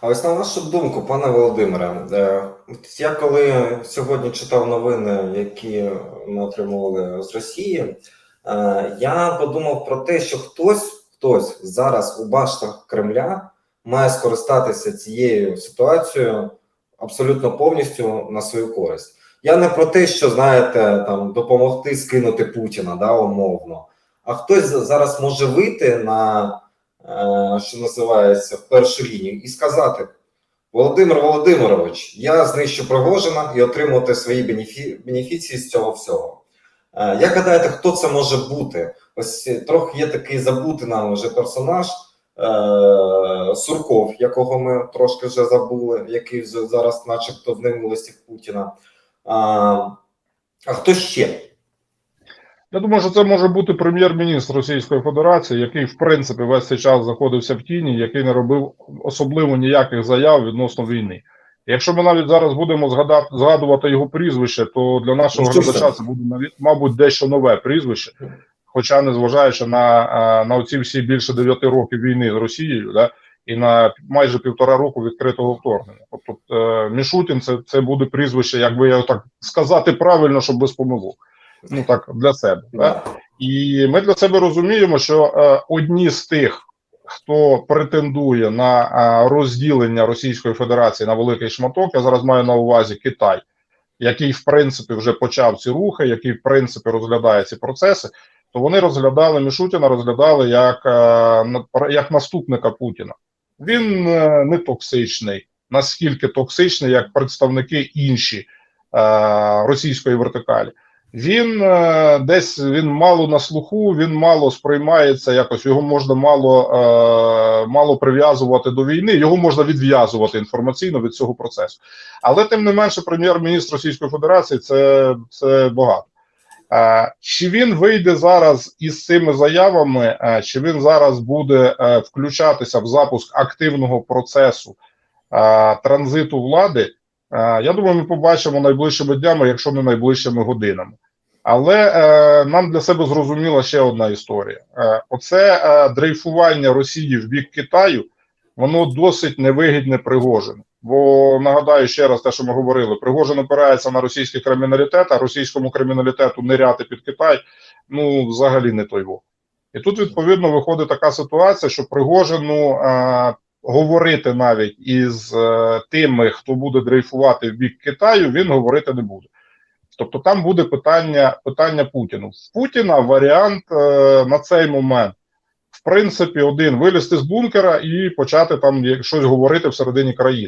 А ось на вашу думку, пане Володимире, е, я коли сьогодні читав новини, які ми отримували з Росії, е, я подумав про те, що хтось, хтось зараз у баштах Кремля має скористатися цією ситуацією абсолютно повністю на свою користь. Я не про те, що знаєте, там допомогти скинути Путіна, да, умовно. А хтось зараз може вийти на що називається в першу лінію, і сказати: Володимир Володимирович, я знищу Пригожина і отримувати свої бенефі... бенефіції з цього всього. Е, Як гадаєте, хто це може бути? Ось е, трохи є такий забутий нам вже персонаж е, Сурков, якого ми трошки вже забули, який зараз, начебто, в немилості Путіна. А, а хто ще? Я думаю, що це може бути прем'єр-міністр Російської Федерації, який в принципі весь цей час знаходився в тіні, який не робив особливо ніяких заяв відносно війни. Якщо ми навіть зараз будемо згадати згадувати його прізвище, то для нашого Ну, глядача це? буде навіть, мабуть, дещо нове прізвище. Хоча, незважаючи на, на оці всі більше 9 років війни з Росією, да, і на майже півтора року відкритого вторгнення. Тобто Мішутін це, це буде прізвище, якби я так сказати правильно, щоб без помилок. Ну так, для себе. Да? І ми для себе розуміємо, що е, одні з тих, хто претендує на е, розділення Російської Федерації на великий шматок, я зараз маю на увазі Китай, який в принципі вже почав ці рухи, який в принципі розглядає ці процеси, то вони розглядали Мішутіна, розглядали як, е, як наступника Путіна. Він е, не токсичний, наскільки токсичний, як представники інші е, російської вертикалі. Він е, десь він мало на слуху, він мало сприймається якось. Його можна мало, е, мало прив'язувати до війни, його можна відв'язувати інформаційно від цього процесу. Але тим не менше, прем'єр-міністр Російської Федерації це, це багато. Е, чи він вийде зараз із цими заявами, чи він зараз буде включатися в запуск активного процесу транзиту влади? Е, Я думаю, ми побачимо найближчими днями, якщо не найближчими годинами. Але е, нам для себе зрозуміла ще одна історія: е, оце е, дрейфування Росії в бік Китаю, воно досить невигідне Пригожину. Бо нагадаю ще раз те, що ми говорили: Пригожин опирається на російський криміналітет, а російському криміналітету ниряти під Китай ну взагалі не той вог. І тут відповідно виходить така ситуація, що Пригожину е, говорити навіть із е, тими, хто буде дрейфувати в бік Китаю, він говорити не буде. Тобто там буде питання питання Путіну. В Путіна варіант е, на цей момент, в принципі, один вилізти з бункера і почати там щось говорити всередині країни.